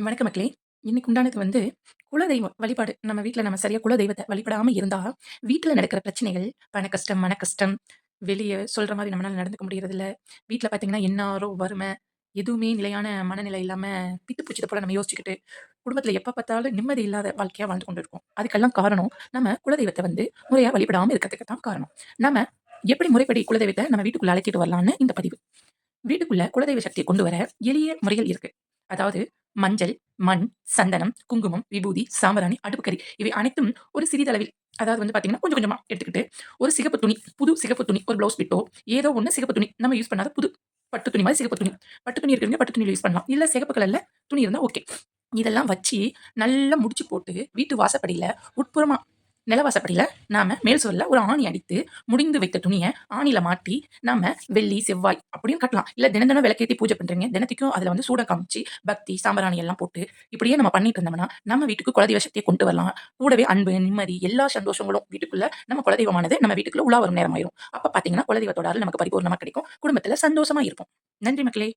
வணக்க மக்களே! இன்னைக்கு உண்டானது வந்து குலதெய்வம் வழிபாடு. நம்ம வீட்டில் நம்ம சரியாக குலதெய்வத்தை வழிபடாமல் இருந்தால் வீட்டில் நடக்கிற பிரச்சனைகள், பண கஷ்டம், மன கஷ்டம், வெளியே சொல்கிற மாதிரி நம்மளால் நடந்துக்க முடியறதில்ல. வீட்டில் பார்த்தீங்கன்னா, என்னாரோ வறுமை எதுவுமே நிலையான மனநிலை இல்லாமல் பித்து பிடிச்சத போல நம்ம யோசிச்சுக்கிட்டு, குடும்பத்தில் எப்போ பார்த்தாலும் நிம்மதி இல்லாத வாழ்க்கையாக வாழ்ந்து கொண்டு இருக்கோம். அதுக்கெல்லாம் காரணம், நம்ம குலதெய்வத்தை வந்து முறையாக வழிபடாமல் இருக்கிறதுக்கு தான் காரணம். நம்ம எப்படி முறைப்படி குலதெய்வத்தை நம்ம வீட்டுக்குள்ளே அழைச்சிட்டு வரலான்னு இந்த பதிவு. வீட்டுக்குள்ளே குலதெய்வ சக்தியை கொண்டு வர எளிய முறைகள் இருக்குது அதாவது மஞ்சள், மண், சந்தனம், குங்குமம், விபூதி, சாம்பராணி அடுப்புக்கறி இவை அனைத்தும் ஒரு சிறிதளவில் அதாவது வந்து பார்த்தீங்கன்னா, கொஞ்சம் கொஞ்சமாக எடுத்துக்கிட்டு, ஒரு சிகப்பு துணி, புது சிகப்பு துணி, ஒரு ப்ளவுஸ் பிட்டோ, ஏதோ ஒன்று சிகப்பு துணி. நம்ம யூஸ் பண்ணாத புது பட்டு துணி மாதிரி சிகப்பு துணி. பட்டு துணி இருக்கிறவங்க பட்டு துணியில் யூஸ் பண்ணலாம். இல்லை சிகப்பு கலரில் துணி இருந்தால் ஓகே. இதெல்லாம் வச்சு நல்லா முடிச்சு போட்டு, வீட்டு வாசப்படியில் உட்புறமா நிலவாசப்படியில நாம மேல் சொல்ல ஒரு ஆணி அடித்து, முடிந்து வைத்த துணியை ஆணியில மாட்டி, நாம வெள்ளி, செவ்வாய் அப்படின்னு கட்டலாம். இல்ல தினம் தினம் விளக்கேத்தி பூஜை பண்றீங்க. தினத்துக்கும் அதுல வந்து சூடம் காமிச்சு, பக்தி, சாம்பராணி எல்லாம் போட்டு, இப்படியே நம்ம பண்ணிட்டு இருந்தோம்னா, நம்ம வீட்டுக்கு குலதெய்வ சக்தியை கொண்டு வரலாம். கூடவே அன்பு, நிம்மதி, எல்லா சந்தோஷங்களும் வீட்டுக்குள்ள நம்ம குலதெய்வமானது நம்ம வீட்டுக்குள்ள உலா வரும் நேரம் ஆயிரும். அப்ப பார்த்தீங்கன்னா, குலதெய்வத்தோட நமக்கு பரிபூர்ணமா கிடைக்கும். குடும்பத்தில் சந்தோஷமா இருப்போம். நன்றி மக்களே!